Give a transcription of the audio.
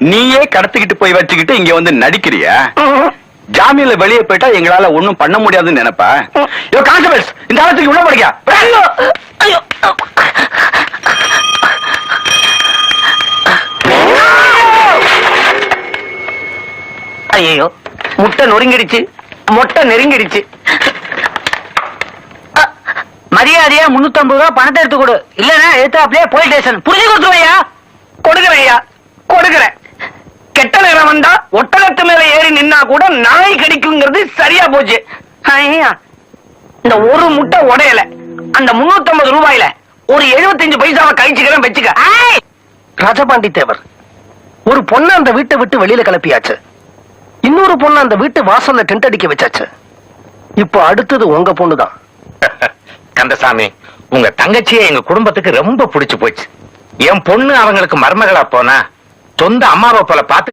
நீயே கடத்திக்கிட்டு போய் வச்சுக்கிட்டு இங்க வந்து நடிக்கிறியா? ஜாமீன்ல வெளியே போயிட்டா எங்களால ஒண்ணும் பண்ண முடியாதுன்னு நினைப்பா? யோ கான்ஸ்டபிள்ஸ் இந்த காலத்துக்கு உள்ள படிக்க ஐயோ! முட்டை நொறுங்கிடுச்சு. மொட்டை நெருங்கிடுச்சு. மரியாதையா முன்னூத்தி ஐம்பது ரூபாய் பணத்தை எடுத்து கொடு. இல்லன்னா எடுத்து அப்படியே போலீஸ் ஸ்டேஷன் புரிஞ்சு கொடுத்துருவையா? ஒட்டகத்து மேல ஏறி நின்னா கூட நாய் கடிக்குங்கிறது சரியா போச்சு. இந்த ஒரு முட்டை உடையல. அந்த முன்னூத்தி ஐம்பது ரூபாயில ஒரு 75 பைசாவை கழிச்சுக்கிறேன் வச்சுக்க. ராஜபாண்டி தேவர் ஒரு பொண்ணு அந்த வீட்டை விட்டு வெளியில கிளப்பியாச்சு. இன்னொரு பொண்ணு அந்த வீட்டு வாசல்ல டென்ட் அடிக்க வச்சாச்சு. இப்போ அடுத்தது உங்க பொண்ணுதான். கந்தசாமி உங்க தங்கச்சியை எங்க குடும்பத்துக்கு ரொம்ப பிடிச்சு போச்சு. என் பொண்ணு அவங்களுக்கு மருமகளா போனா சொந்த அம்மாவை போல பாத்து